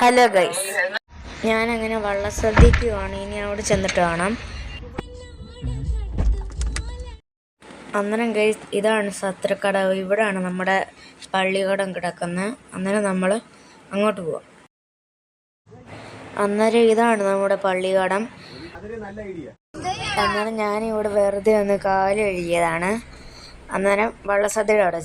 Hello guys ഞാൻ അങ്ങനെ വള്ള ശ്രദ്ധിക്കുവാണ് ഇനി അവിടെ ചെന്നിട്ട് കാണാം. അന്നേരം ഗൈസ് ഇതാണ് സത്രക്കടവ്. ഇവിടാണ് നമ്മുടെ പള്ളികടം കിടക്കുന്നത് അന്നേരം നമ്മൾ അങ്ങോട്ട് പോവാം. അന്നേരം ഇതാണ് നമ്മുടെ പള്ളികടം അന്നേരം ഞാനിവിടെ വെറുതെ ഒന്ന് കാൽ കഴുകിയതാണ്. അന്നേരം വള്ളസദ്യയുടെ അവിടെ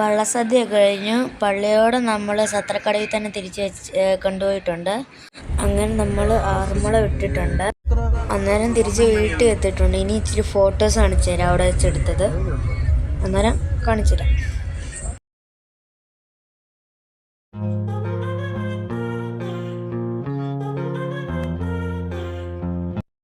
വള്ളസദ്യ കഴിഞ്ഞു. പള്ളിയോട് നമ്മൾ സത്രക്കടയിൽ തന്നെ തിരിച്ച് കൊണ്ടുപോയിട്ടുണ്ട്. അങ്ങനെ നമ്മൾ ആറന്മുള വിട്ടിട്ടുണ്ട്. അന്നേരം തിരിച്ച് വീട്ടിൽ എത്തിയിട്ടുണ്ട്. ഇനി ഇച്ചിരി ഫോട്ടോസ് കാണിച്ചു തരാം. അവിടെ വെച്ചെടുത്തത്. അന്നേരം കാണിച്ചു തരാം.